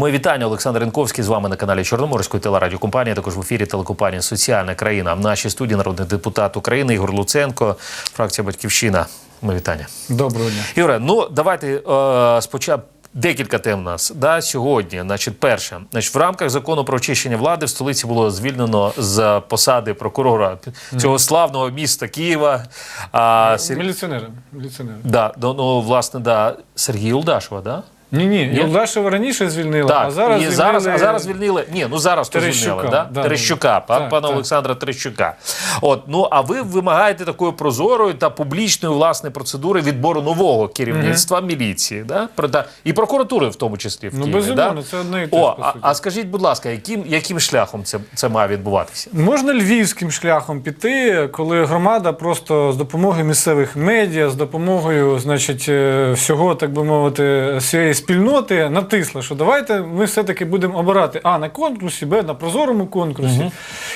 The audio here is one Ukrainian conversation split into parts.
Моє вітання, Олександр Ренковський з вами на каналі Чорноморської телерадіокомпанії. Також в ефірі телекомпанії Соціальна країна. В нашій студії народний депутат України Ігор Луценко, фракція Батьківщина. Моє вітання. Доброго дня. Ігоре, ну давайте е, спочатку. Декілька тем у нас да, сьогодні. Значить, перше, значить, в рамках закону про очищення влади в столиці було звільнено з посади прокурора цього славного міста Києва. А, Сер... Міліціонери. Міліціонери. да, ну, ну, власне, да, Сергія Улдашова, да? Ні, ні, Юлдашева раніше звільнили, Так, а зараз і звільнили... зараз, а зараз звільнили. Ні, ну зараз то звільнили, да? да, Терещука, пан, пана так. Олександра Терещука. От, ну а ви вимагаєте такої прозорої та публічної власне процедури відбору нового керівництва міліції, да? Про- та- і прокуратури, в тому числі в Ну, Києві. безумовно, да? це одне і те О, а, а скажіть, будь ласка, яким, яким шляхом це, це має відбуватися? Можна львівським шляхом піти, коли громада просто з допомогою місцевих медіа, з допомогою, значить, е, всього, так би мовити, всієї спільноти натисла, що давайте ми все-таки будемо обирати А на конкурсі, Б на прозорому конкурсі.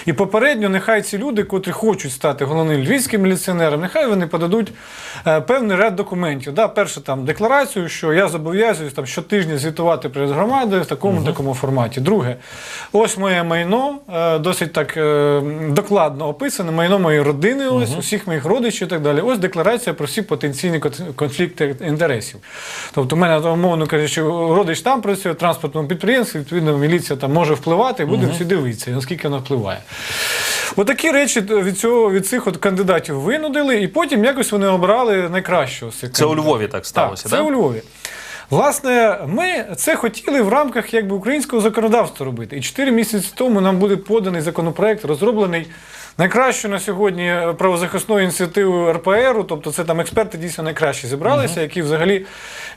І попередньо нехай ці люди, котрі хочуть стати головним львівським міліціонером, нехай вони подадуть е, певний ряд документів. Да, перше там декларацію, що я зобов'язуюсь там щотижня звітувати перед громадою в такому такому форматі. Друге, ось моє майно, е, досить так е, докладно описане, майно моєї родини, ось усіх моїх родичів і так далі. Ось декларація про всі потенційні конфлікти інтересів. Тобто, у мене умовно кажучи, родич там працює в транспортному підприємстві, відповідно, міліція там може впливати, і будемо всі дивитися, наскільки вона впливає. Отакі речі від цього від цих от кандидатів винудили, і потім якось вони обрали найкращого Це у. Львові так сталося, Так, це да? у Львові. Власне, ми це хотіли в рамках якби, українського законодавства робити. І 4 місяці тому нам буде поданий законопроект, розроблений найкращою на сьогодні правозахисною ініціативою РПРу, тобто це там експерти дійсно найкращі зібралися, які взагалі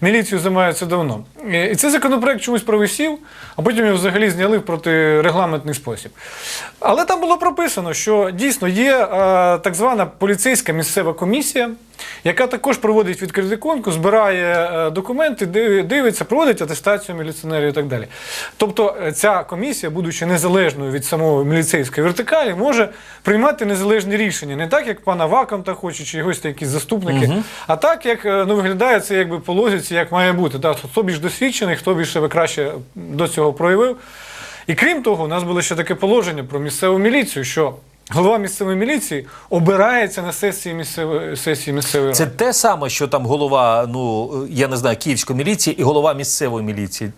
міліцію займаються давно. І і цей законопроект чомусь провисів, а потім його взагалі зняли в протирегламентний спосіб. Але там було прописано, що дійсно є е, так звана поліцейська місцева комісія, яка також проводить відкритий конкурс, збирає е, документи, дивиться, проводить атестацію міліціонерів і так далі. Тобто е, ця комісія, будучи незалежною від самої міліцейської вертикалі, може приймати незалежні рішення. Не так, як пан Аваков так хоче, чи там якісь заступники, а так, як е, ну, виглядає це якби по лозіці, як має бути. Так, хто більш досвідчений, хто більш себе краще до цього проявив. І крім того, у нас було ще таке положення про місцеву міліцію, що голова місцевої міліції обирається на сесії місцевої сесії місцевої Це ради. те саме, що там голова, ну я не знаю, київської міліції і голова місцевої міліції.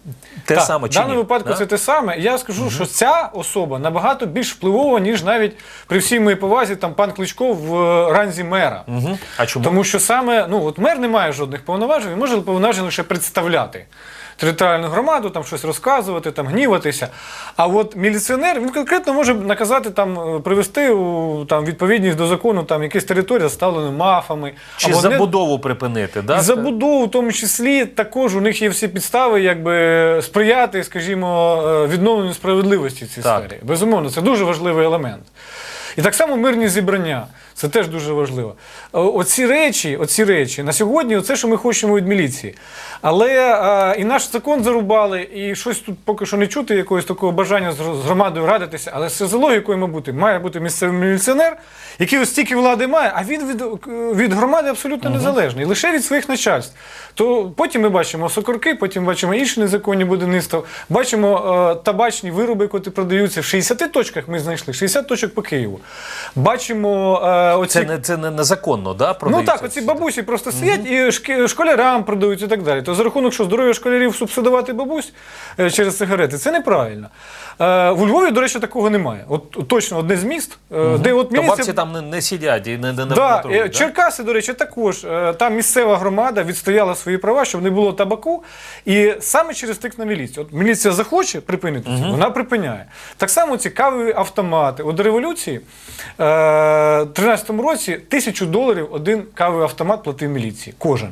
Те Так, саме в чи даному ні? випадку Да? це те саме. Я скажу, що ця особа набагато більш впливова, ніж навіть при всій моїй повазі там пан Кличко в е, ранзі мера. Мгм. А чому? Тому що саме ну от мер не має жодних повноважень, він може повноважень лише представляти. Територіальну громаду, там щось розказувати, там гніватися. А от міліціонер він конкретно може наказати там е, привести у там відповідність до закону там якісь території заставлені мафами Чи або не- забудову припинити? Да? і забудову, в тому числі, також у них є всі підстави, якби сприяти, скажімо, е, відновленню справедливості в цій Так. сфері. Безумовно, це дуже важливий елемент. І так само мирні зібрання. Це теж дуже важливо. Оці речі, оці речі на сьогодні, це, що ми хочемо від міліції. Але е, і наш закон зарубали, і щось тут поки що не чути, якогось такого бажання з громадою радитися. Але це за логікою, мабуть, має бути місцевий міліціонер, який ось стільки влади має, а він від, від громади абсолютно незалежний, лише від своїх начальств. То потім ми бачимо сокорки, потім бачимо інші незаконні будівництва, бачимо е, табачні вироби, які продаються в 60 точках. Ми знайшли 60 точок по Києву. Бачимо е, оці Це не це не незаконно, да? Ну так, оці бабусі просто сидять і школярам продають і так далі. То за рахунок що здоров'я школярів субсидувати бабусь е, через сигарети, це неправильно. Е, у Львові, до речі, такого немає. От точно одне з міст, е, де от міліція... бабці там не, не сидять і не, не, не Да, е, Черкаси, до речі, також. Там місцева громада відстояла свої права, щоб не було табаку. І саме через тик на міліцію. От міліція захоче припинити це, вона припиняє. Так само цікаві автомати. От до революції е, в 13-му році тисячу доларів один кавовий автомат платив міліції. Кожен.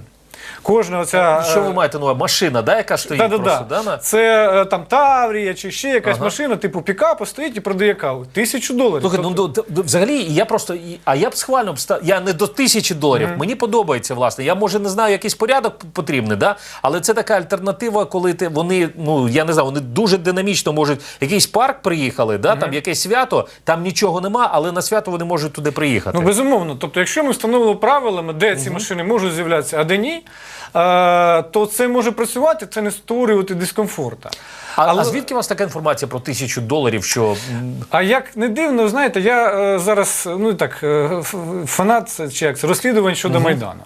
Кожна оця. Що ви е, маєте на увазі? Машина, да, яка стоїть Да, да, просто, да. да? на- Це е, там Таврія чи ще якась Ага. машина, типу пікапа, стоїть і продає каву. Тисячу доларів. Слухай, Тобто- ну до- до- взагалі я просто а я б схвально б я не до тисячі доларів. Мені подобається власне. Я може не знаю, якийсь порядок потрібний, да? але це така альтернатива, коли ти вони, ну я не знаю, вони дуже динамічно можуть. Якийсь парк приїхали, да? там якесь свято, там нічого нема, але на свято вони можуть туди приїхати. Ну, безумовно. Тобто, якщо ми встановили правилами, де ці машини можуть з'являтися, а де ні, то це може працювати, це не створювати дискомфорта. А, Але- а звідки у вас така інформація про тисячу доларів, що А як не дивно, знаєте, я е, зараз ну так е, фанат чи як розслідувань щодо Майдану.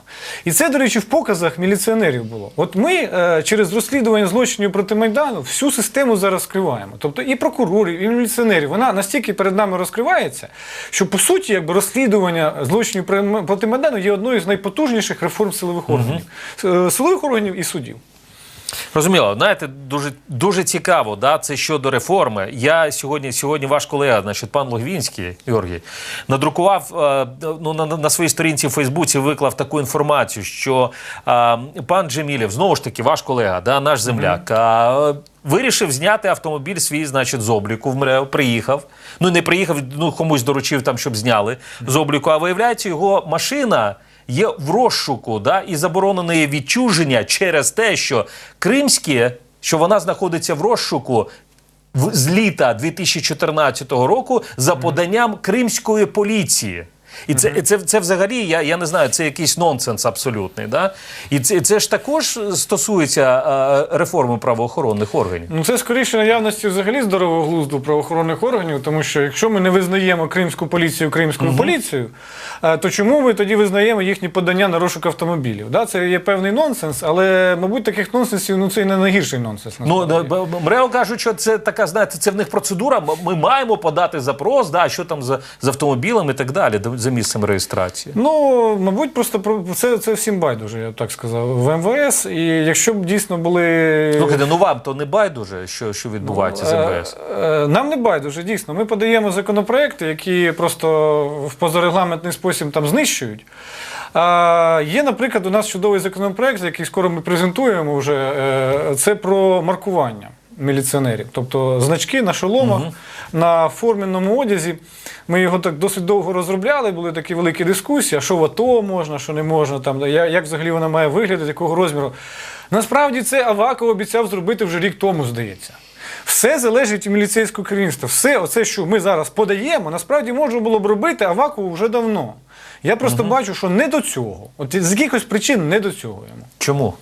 І це, до речі, в показах міліціонерів було. От ми е, через розслідування злочинів проти Майдану всю систему зараз скриваємо. Тобто і прокурорів, і міліціонерів, вона настільки перед нами розкривається, що по суті, якби розслідування злочинів проти Майдану є одною з найпотужніших реформ силових органів, Е, силових органів і судів. Знаєте, знаєте, дуже дуже цікаво, да, це щодо реформи. Я сьогодні, сьогодні ваш колега, значить, пан Логвінський, Георгій, надрукував е, ну, на, на своїй сторінці в Фейсбуці виклав таку інформацію, що е, пан Джемілєв, знову ж таки, ваш колега, да, наш земляк, е, вирішив зняти автомобіль свій, значить, з обліку в приїхав. Ну, не приїхав, ну комусь доручив там, щоб зняли з обліку, а виявляється, його машина є в розшуку, да, і заборонене є відчуження через те, що кримське, що вона знаходиться в розшуку. З літа 2014 року за поданням кримської поліції. І це, це, це взагалі, я, я не знаю, це якийсь нонсенс абсолютний. Да? І це, це ж також стосується е, реформи правоохоронних органів. Ну, це скоріше наявності взагалі здорового глузду правоохоронних органів, тому що якщо ми не визнаємо кримську поліцію кримською поліцією, е, то чому ми тоді визнаємо їхні подання на розшук автомобілів? Да, це є певний нонсенс, але, мабуть, таких нонсенсів ну, це і не найгірший нонсенс. Ну, насправді. да, МРЕО кажуть, що це така, знаєте, це в них процедура. Ми маємо подати запрос, да, що там за, з автомобілем і так далі, за місцем реєстрації. Ну, мабуть, просто про це, це всім байдуже, я б так сказав, в МВС. І якщо б дійсно були. Слухайте, ну вам то не байдуже, що, що відбувається з МВС. Е, е, Нам не байдуже, дійсно. Ми подаємо законопроекти, які просто в позарегламентний спосіб там знищують. А, є, наприклад, у нас чудовий законопроект, який скоро ми презентуємо вже. е, Це про маркування міліціонерів. Тобто значки на шоломах, на форменному одязі. Ми його так досить довго розробляли, були такі великі дискусії, а що в АТО можна, що не можна, там, як взагалі вона має виглядати, якого розміру. Насправді це Аваков обіцяв зробити вже рік тому, здається. Все залежить від міліцейського керівництва. Все, оце, що ми зараз подаємо, насправді можна було б робити Авакову вже давно. Я просто бачу, що не до цього. От з якихось причин не до цього йому. Чому?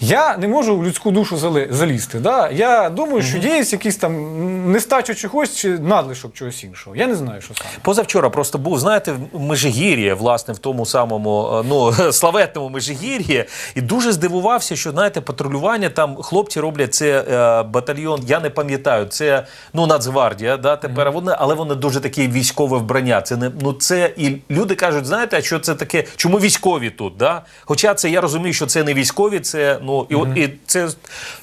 Я не можу в людську душу зале- залізти. Да? Я думаю, що є якийсь там нестача чогось чи надлишок чогось іншого. Я не знаю, що саме. Позавчора просто був, знаєте, в Межигір'ї, власне, в тому самому е, ну, славетному Межигір'ї, і дуже здивувався, що знаєте, патрулювання там хлопці роблять це е, батальйон, я не пам'ятаю, це ну Нацгвардія, да, тепер вони, але вони дуже такі військове вбрання. Це не ну це і люди кажуть, знаєте, а що це таке? Чому військові тут? Да? Хоча це я розумію, що це не військові, це ну і, от- і це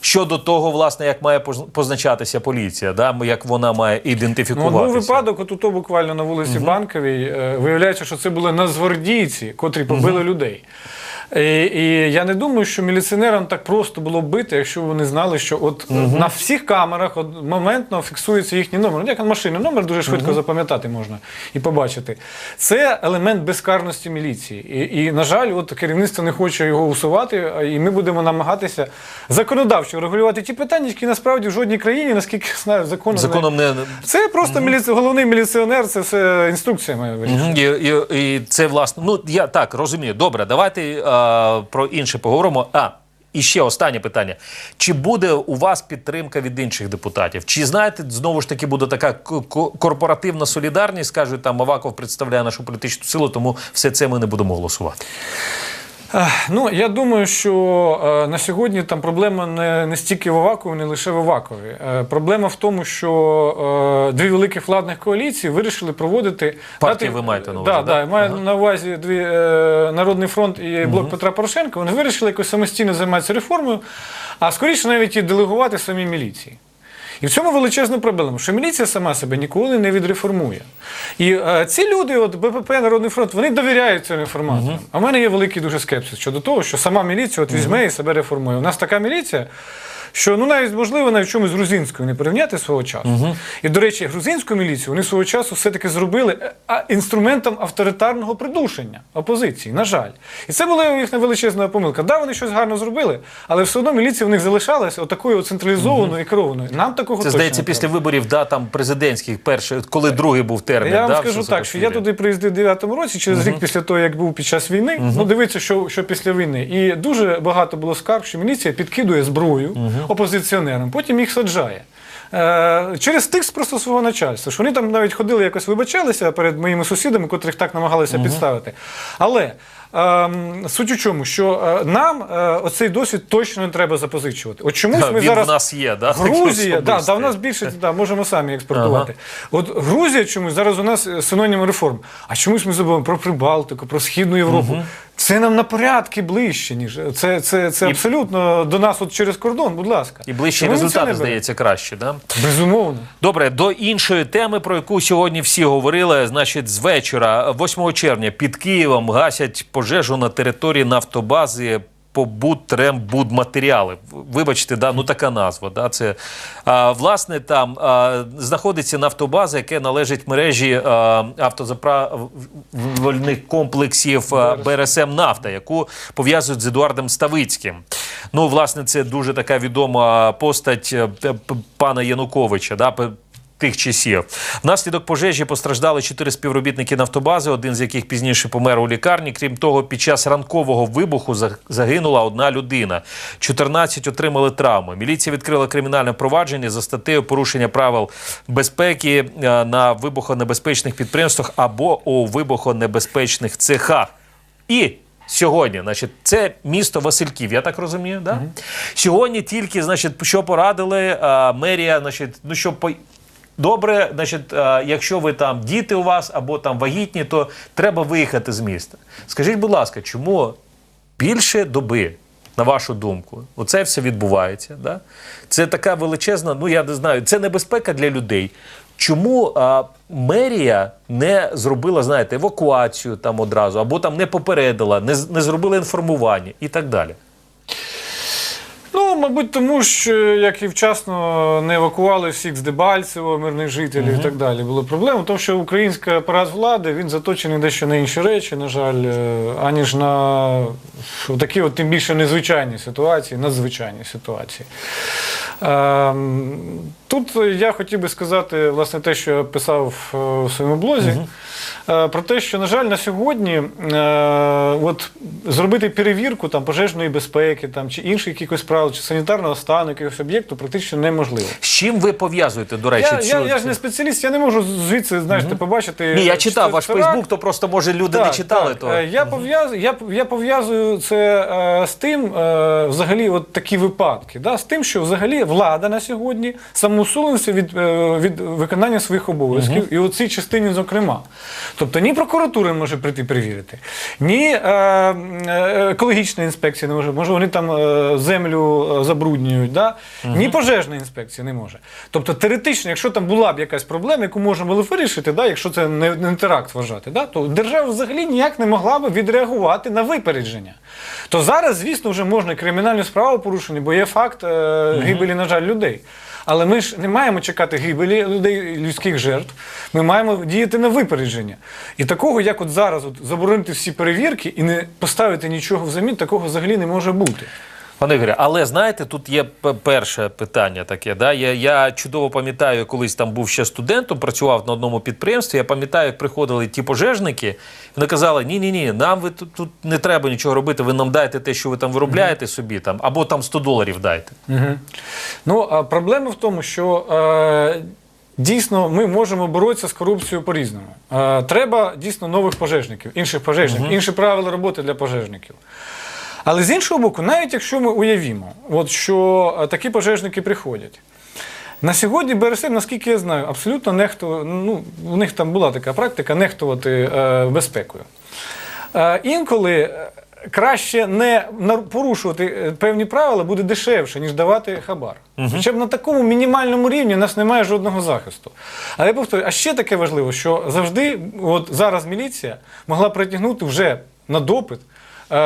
щодо того, власне, як має поз- позначатися поліція, да, як вона має Ну, ідентифікуватися. Ну, був випадок, от ото буквально на вулиці Банковій. е, Виявляється, що це були назвардійці, котрі побили людей. І, і я не думаю, що міліціонерам так просто було бити, якщо вони знали, що от е, на всіх камерах от, моментно фіксується їхній номер. Ну, як на машині, номер дуже швидко запам'ятати можна і побачити. Це елемент безкарності міліції. І, і, на жаль, от керівництво не хоче його усувати, і ми будемо намагатися законодавчо регулювати ті питання, які насправді в жодній країні, наскільки я знаю, законом, не- Законом не це просто міліці... головний міліціонер, це все інструкція має вирішити. Мгм. І, і, і це власне. Ну я так розумію. Добре, давайте про інше поговоримо. А і ще останнє питання: чи буде у вас підтримка від інших депутатів? Чи знаєте, знову ж таки буде така ко- ко- корпоративна солідарність? Кажуть, там Аваков представляє нашу політичну силу, тому все це ми не будемо голосувати. Ну, я думаю, що е, на сьогодні там проблема не, не стільки в Авакові, не лише в Авакові. Е, проблема в тому, що е, дві великих владних коаліції вирішили проводити. Партії ви маєте на увазі, Да, да? да, маю на увазі дві Народний фронт і Блок Петра Порошенка. Вони вирішили якось самостійно займатися реформою, а скоріше навіть і делегувати самі міліції. І в цьому величезна проблема, що міліція сама себе ніколи не відреформує. І е, ці люди, от БПП, Народний фронт, вони довіряють цим інформаціям. А в мене є великий дуже скепсис щодо того, що сама міліція от візьме і себе реформує. У нас така міліція, що ну навіть можливо навіть чомусь з грузинською не порівняти свого часу. І до речі, грузинську міліцію вони свого часу все-таки зробили е, інструментом авторитарного придушення опозиції. На жаль, і це була їхня величезна помилка. Да, вони щось гарно зробили, але все одно міліція в них залишалася отакою централізованою і керованою. Нам такого Це здається не після виборів, да, там президентських, перший, коли другий був термін. Я вам да, скажу так, що я туди приїздив в 9-му році, через рік після того, як був під час війни. Ну, дивіться, що, що після війни. І дуже багато було скарг, що міліція підкидує зброю опозиціонерам, потім їх саджає. Е, через тикс просто свого начальства, що вони там навіть ходили, якось вибачалися перед моїми сусідами, котрих так намагалися підставити. Але ем, суть у чому, що е, нам е, оцей досвід точно не треба запозичувати. От чомусь Да, ми він зараз в нас є, да? Грузія, да, да, в нас більше да, можемо самі експортувати. От Грузія чомусь зараз у нас е, синонім реформ. А чомусь ми забуваємо про Прибалтику, про Східну Європу. Це нам на порядки ближче, ніж це, це, це І- абсолютно до нас от через кордон, будь ласка. І ближчі результати, здається, краще. Да? Безумовно. Добре, до іншої теми, про яку сьогодні всі говорили. Значить, з вечора, 8 червня, під Києвом гасять пожежу на території нафтобази. Побутрембудматеріали. Вибачте, да, ну така назва. Да, це, а, власне, там а, знаходиться нафтобаза, яка належить мережі а, автозаправльних комплексів а, БРСМ Нафта, яку пов'язують з Едуардом Ставицьким. Ну, власне, це дуже така відома постать е, пана Януковича. Да, Тих часів внаслідок пожежі постраждали чотири співробітники нафтобази, один з яких пізніше помер у лікарні. Крім того, під час ранкового вибуху загинула одна людина. 14 отримали травми. Міліція відкрила кримінальне провадження за статтею порушення правил безпеки е, на вибухонебезпечних підприємствах або у вибухонебезпечних цехах. І сьогодні, значить, це місто Васильків, я так розумію, да? Сьогодні тільки, значить, що порадили а, мерія, значить, ну що по. Добре, значить, якщо ви там діти у вас або там вагітні, то треба виїхати з міста. Скажіть, будь ласка, чому більше доби, на вашу думку, оце все відбувається? Да? Це така величезна, ну я не знаю, це небезпека для людей. Чому а, мерія не зробила, знаєте, евакуацію там одразу, або там не попередила, не, не зробила інформування і так далі? Ну, мабуть, тому що як і вчасно не евакували всіх з Дебальцево, мирних жителів і так далі. Було проблеми, тому що український апарат влади він заточений дещо на інші речі, на жаль, е, аніж на такі, от, тим більше незвичайні ситуації, надзвичайні ситуації. Ем, Тут я хотів би сказати власне те, що я писав е, у своєму блозі, е, про те, що, на жаль, на сьогодні е, от, зробити перевірку там, пожежної безпеки там, чи інших якихось правил, чи санітарного стану якогось об'єкту практично неможливо. З чим ви пов'язуєте, до речі, Я, цю- я, я ж не спеціаліст, я не можу звідси знаєте, побачити. Ні, я читав ваш Фейсбук, то просто може люди не читали. так. То Е, Я пов'язую, я, я пов'язую це е, з тим, е, взагалі, от такі випадки, да, з тим, що взагалі влада на сьогодні самоусулився від, е, від виконання своїх обов'язків, і у цій частині, зокрема. Тобто ні прокуратура не може прийти перевірити, ні е, е, екологічна інспекція не може, може вони там землю забруднюють, да? ні пожежна інспекція не може. Тобто теоретично, якщо там була б якась проблема, яку можна було вирішити, да, якщо це не, не теракт вважати, да, то держава взагалі ніяк не могла б відреагувати на випередження. То зараз, звісно, вже можна кримінальну справу порушити, бо є факт е, гибелі, на жаль, людей. Але ми ж не маємо чекати гибелі людей, людських жертв. Ми маємо діяти на випередження. І такого, як от зараз, от, заборонити всі перевірки і не поставити нічого взамін, такого взагалі не може бути. Пане Ігоря, але знаєте, тут є перше питання таке. Да? Я, я чудово пам'ятаю, колись там був ще студентом, працював на одному підприємстві. Я пам'ятаю, як приходили ті пожежники, вони казали: ні, ні, ні, нам ви тут, тут не треба нічого робити. Ви нам дайте те, що ви там виробляєте собі, там, або там 100 доларів дайте. Угу. Ну, а проблема в тому, що е, дійсно ми можемо боротися з корупцією по-різному. Е, треба дійсно нових пожежників, інших пожежників, інші правила роботи для пожежників. Але з іншого боку, навіть якщо ми уявімо, от що е, такі пожежники приходять. На сьогодні БРСМ, наскільки я знаю, абсолютно нехту, ну, у них там була така практика нехтувати е, безпекою. Е, інколи е, краще не порушувати е, певні правила буде дешевше, ніж давати хабар. Хоча б на такому мінімальному рівні у нас немає жодного захисту. Але я повторюю, а ще таке важливо, що завжди, от зараз міліція могла притягнути вже на допит е,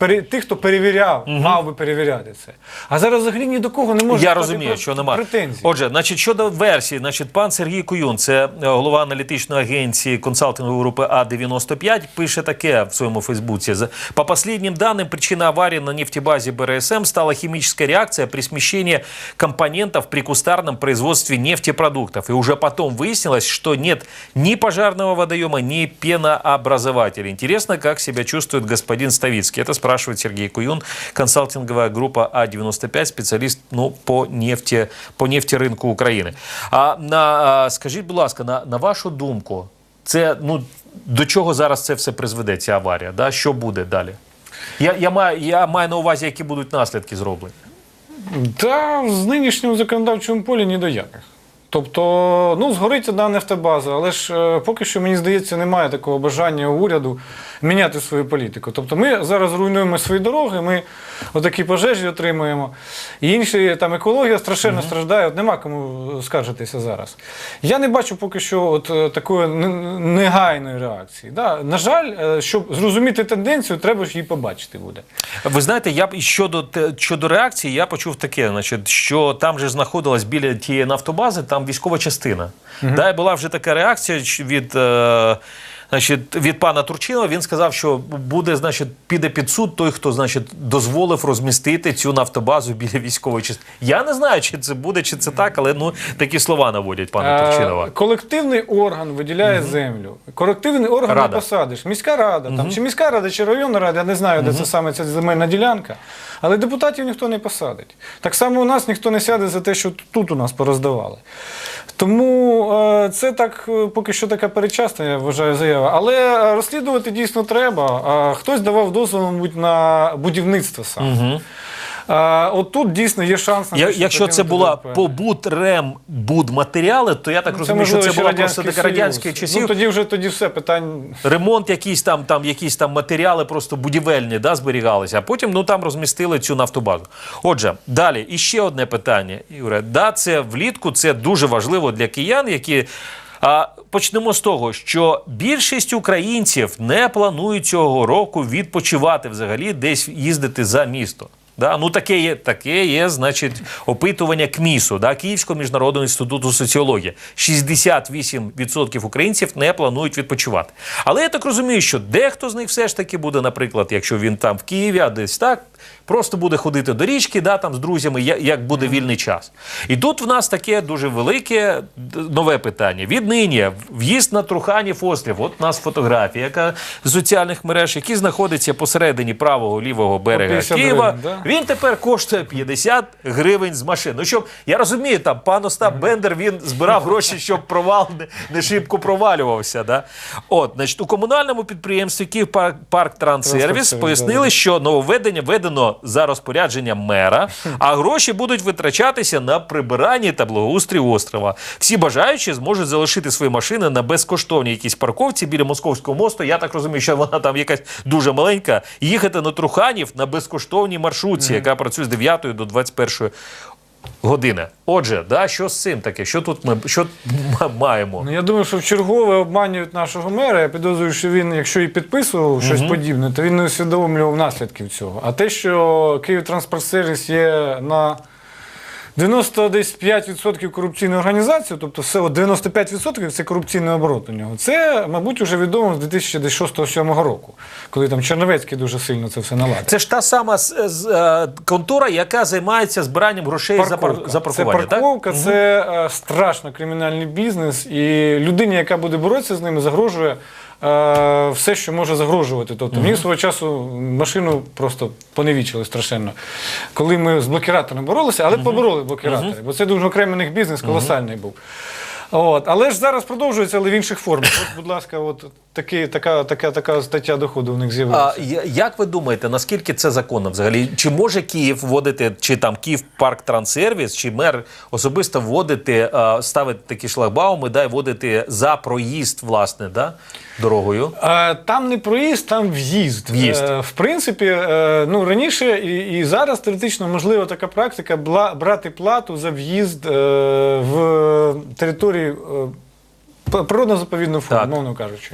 е, тих, хто перевіряв, мав би перевіряти це. А зараз взагалі ні до кого не може Я розумію, що немає. претензій. Отже, значить, щодо версії, значить, пан Сергій Куюн, це е, голова аналітичної агенції консалтингової групи А95, пише таке в своєму Фейсбуці. По последним данным, причина аварии на нефтебазе БРСМ стала химическая реакция при смещении компонентов при кустарном производстве нефтепродуктов. И уже потом выяснилось, что нет ни пожарного водоема, ни пенообразователя. Интересно, как себя чувствует господин Ставицкий. Это спрашивает Сергей Куюн, консалтинговая группа А95, специалист ну, по, нефті, по нефтеринку України. А на, скажіть, будь ласка, на, на вашу думку, це, ну, до чого зараз це все призведе, ця аварія? Да? Що буде далі? Я, я, маю, я маю на увазі, які будуть наслідки зроблені. Та з нинішньому законодавчому полі ні до яких. Тобто, ну, згорить одна нефтебаза, але ж е, поки що, мені здається, немає такого бажання уряду міняти свою політику. Тобто ми зараз руйнуємо свої дороги, ми отакі пожежі отримуємо. І інші там екологія страшенно страждає, от нема кому скаржитися зараз. Я не бачу поки що от е, такої негайної реакції. Да? На жаль, е, щоб зрозуміти тенденцію, треба ж її побачити буде. Ви знаєте, я б щодо щодо реакції, я почув таке, значить, що там же знаходилась біля тієї нафтобази, там військова частина. Да, і була вже така реакція від. Е, Значить, від пана Турчинова він сказав, що буде, значить, піде під суд той, хто значить, дозволив розмістити цю нафтобазу біля військової частини. Я не знаю, чи це буде, чи це так, але ну такі слова наводять пана Турчинова. Колективний орган виділяє землю. Колективний орган Рада. не посадиш. Міська рада, там, чи міська рада, чи районна рада, я не знаю, де це саме ця земельна ділянка. Але депутатів ніхто не посадить. Так само у нас ніхто не сяде за те, що тут у нас пороздавали. Тому е, це так е, поки що така перечасна, я вважаю, заява. Але е, розслідувати дійсно треба. Хтось давав дозвіл, мабуть, на будівництво саме. А, от тут дійсно є шанс на Я, те, якщо це була побут рем будматеріали, то я так Ну, розумію, що це була просто така радянських часів. Ну тоді вже тоді все питань. ремонт, якісь там, там, якісь там матеріали просто будівельні да, зберігалися, а потім ну, там розмістили цю нафтобазу. Отже, далі, і ще одне питання, Ігоре. Да, це влітку, це дуже важливо для киян, які. А, почнемо з того, що більшість українців не планують цього року відпочивати взагалі, десь їздити за місто. Да, ну таке є, таке є, значить, опитування КМІСу, да, Київського міжнародного інституту соціології. 68% українців не планують відпочивати. Але я так розумію, що дехто з них все ж таки буде, наприклад, якщо він там в Києві, а десь так, просто буде ходити до річки, да, там з друзями, як буде вільний час. І тут в нас таке дуже велике нове питання. Віднині в'їзд на Труханів острів. От у нас фотографія, яка з соціальних мереж, які знаходиться посередині правого лівого берега 50 Києва. да? Він тепер коштує 50 гривень з машин. Ну щоб я розумію, там пан Остап Бендер він збирав гроші, щоб провал не, не шибко провалювався. Да? От, значить, у комунальному підприємстві Київпарк Парк Транссервіс Транспортсервіс, пояснили, що нововведення введено за розпорядженням мера, а гроші будуть витрачатися на прибирання та благоустрій острова. Всі бажаючі зможуть залишити свої машини на безкоштовній якійсь парковці біля московського мосту. Я так розумію, що вона там якась дуже маленька. Їхати на Труханів на безкоштовній маршрутці, яка працює з 9 до 21 години. Отже, да, що з цим таке? Що тут ми що маємо? Ну я думаю, що в чергове обманюють нашого мера. Я підозрюю, що він, якщо і підписував щось подібне, то він не усвідомлював наслідків цього. А те, що Київ Транспортсервіс є на 95% корупційною організацією, тобто все от 95% це корупційний оборот у нього. Це, мабуть, вже відомо з 2006-2007 року, коли там Черновецький дуже сильно це все наладив. Це ж та сама з, з, е, контора, яка займається збиранням грошей за, пар, за паркування. Це парковка, це е, страшно кримінальний бізнес, і людині, яка буде боротися з ними, загрожує все, що може загрожувати. Тобто мені свого часу машину просто поневічили страшенно. Коли ми з блокіраторами боролися, але побороли блокіратори, бо це дуже окремий бізнес, колосальний був. От. Але ж зараз продовжується, але в інших формах. От, будь ласка, от такі, така, така, така стаття доходу у них А, з'явилася. я- як ви думаєте, наскільки це законно взагалі? Чи може Київ вводити, чи там Київ парк Транссервіс, чи мер особисто вводити, ставити такі шлагбауми, да, і вводити за проїзд, власне, да, дорогою? Е, Там не проїзд, там в'їзд. В'їзд. Е, В принципі, е, ну раніше і, і зараз теоретично можлива така практика брати плату за в'їзд е, в території. е, природно-заповідну фонд, Так. мовно кажучи.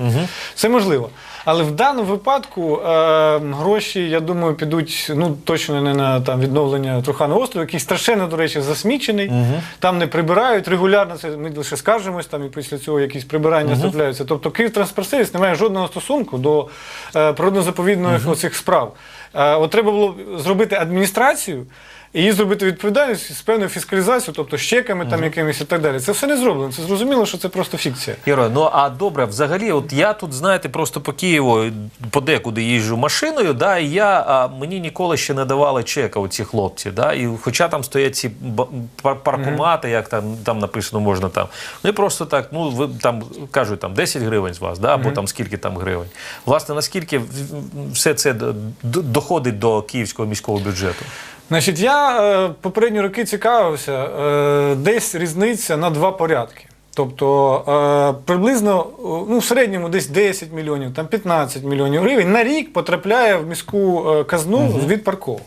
Це можливо. Але в даному випадку е, гроші, я думаю, підуть ну, точно не на там, відновлення Труханого острову, який страшенно, до речі, засмічений. Там не прибирають регулярно, це ми лише скаржимось, там і після цього якісь прибирання трапляються. Тобто Київтранспортсервіс не має жодного стосунку до е, природно-заповідних оцих справ. Е, от треба було зробити адміністрацію. І її зробити відповідальність з певною фіскалізацією, тобто з чеками там якимись і так далі. Це все не зроблено. Це зрозуміло, що це просто фікція. Іро, ну а добре, взагалі, от я тут, знаєте, просто по Києву подекуди їжджу машиною, да, і я, а, мені ніколи ще не давали чека оці хлопці. Да, і хоча там стоять ці паркомати, як там, там написано, можна там. Вони просто так, ну, ви там кажуть, там 10 гривень з вас, да, або там скільки там гривень. Власне, наскільки все це доходить до київського міського бюджету? Значить, я е, попередні роки цікавився, е, десь різниця на два порядки. Тобто е, приблизно е, ну, в середньому десь 10 мільйонів, там 15 мільйонів гривень на рік потрапляє в міську е, казну від парковок.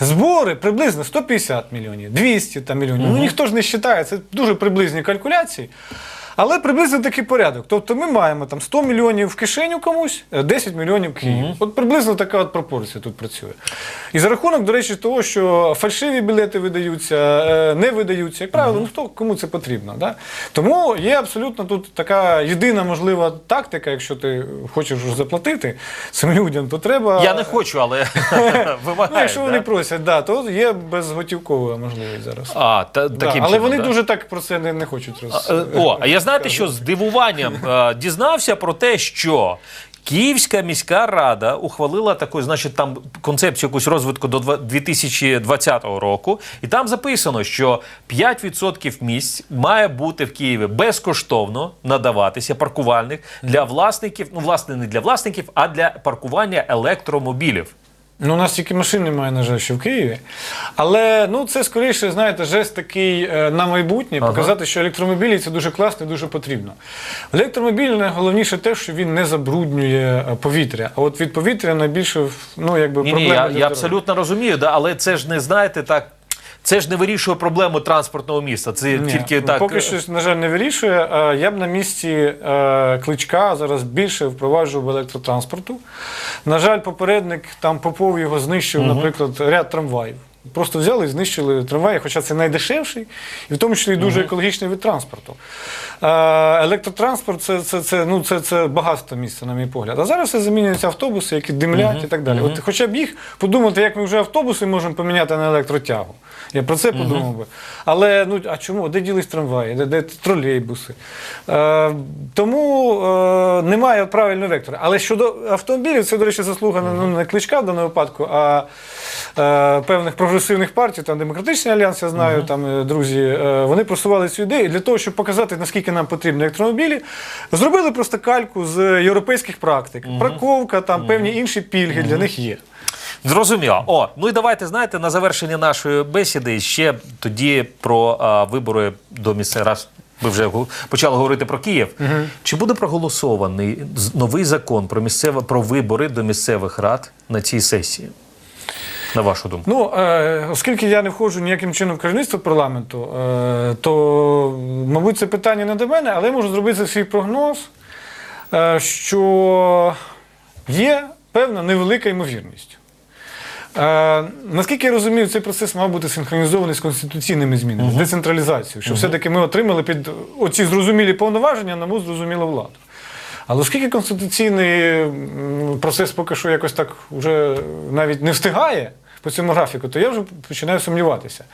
Збори приблизно 150 мільйонів, 200 там, мільйонів. Ну ніхто ж не вважає, це дуже приблизні калькуляції. Але приблизно такий порядок. Тобто ми маємо там 100 мільйонів в кишеню комусь, е, 10 мільйонів Києву. От приблизно така от пропорція тут працює. І за рахунок, до речі, того, що фальшиві білети видаються, е, не видаються, як правило, ну хто кому це потрібно. Да? Тому є абсолютно тут така єдина можлива тактика, якщо ти хочеш вже заплатити цим людям, то треба. Я не хочу, але вимагаю. Ну, якщо вони просять, да, то є безготівкова можливість зараз. А, та, Да, але вони дуже так про це не, не хочуть роз... Е, О, а я знаєте, що з здивуванням е, дізнався про те, що. Київська міська рада ухвалила таку, значить, там концепцію якусь розвитку до 2020 року, і там записано, що 5% місць має бути в Києві безкоштовно надаватися паркувальних для власників, ну власне не для власників, а для паркування електромобілів. Ну, у нас тільки машин немає, на жаль, що в Києві. Але ну, це скоріше, знаєте, жест такий е, на майбутнє, Ага. показати, що електромобілі це дуже класно і дуже потрібно. Електромобіль найголовніше те, що він не забруднює е, повітря. А от від повітря найбільше ну, якби, Ні, ні, проблема. я, для я здоров'я. абсолютно розумію, да, але це ж не знаєте так. Це ж не вирішує проблему транспортного міста. Це Ні, тільки так. Поки е, що, на жаль, не вирішує. Е, Я б на місці е, кличка зараз більше впроваджував електротранспорту. На жаль, попередник там Попов його знищив, наприклад, ряд трамваїв. Просто взяли і знищили трамваї, хоча це найдешевший, і в тому числі і дуже екологічний від транспорту. Е, електротранспорт це, це, це, ну, це, це багатство місця, на мій погляд. А зараз все замінюються автобуси, які димлять і так далі. От хоча б їх подумати, як ми вже автобуси можемо поміняти на електротягу. Я про це подумав би. Але ну а чому? Де ділись трамваї, де, де тролейбуси? Е, тому е, немає правильного вектора. Але щодо автомобілів, це, до речі, заслуга ну, не кличка в даному випадку, а е, певних прогресивних партій, там демократичний альянс, я знаю, там е, друзі, е, вони просували цю ідею для того, щоб показати, наскільки нам потрібні електромобілі. Зробили просто кальку з європейських практик. Парковка, там певні інші пільги для них є. Зрозуміло. О, ну і давайте знаєте, на завершення нашої бесіди ще тоді про а, вибори до місцевих раз. Ви вже почали говорити про Київ. Чи буде проголосований новий закон про місцеве про вибори до місцевих рад на цій сесії? На вашу думку? Ну, е, оскільки я не входжу ніяким чином в керівництво парламенту, е, то, мабуть, це питання не до мене, але я можу зробити свій прогноз, е, що є певна невелика ймовірність. Е, наскільки я розумію, цей процес мав бути синхронізований з конституційними змінами, з децентралізацією, що все-таки ми отримали під оці зрозумілі повноваження нову зрозумілу владу. Але оскільки конституційний процес поки що якось так вже навіть не встигає по цьому графіку, то я вже починаю сумніватися.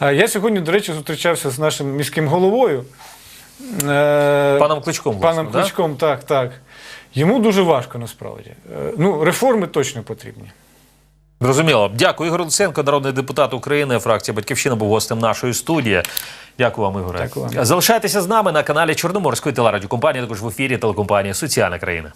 Я сьогодні, до речі, зустрічався з нашим міським головою. е, Паном Кличком, Паном власне, да? Кличком, так, так. Йому дуже важко насправді. Е, Ну, реформи точно потрібні. Зрозуміло. Дякую, Ігор Луценко, народний депутат України, фракція Батьківщина, був гостем нашої студії. Дякую вам, Ігоре. Дякую вам. Залишайтеся з нами на каналі Чорноморської телерадіокомпанії, також в ефірі телекомпанії Соціальна країна.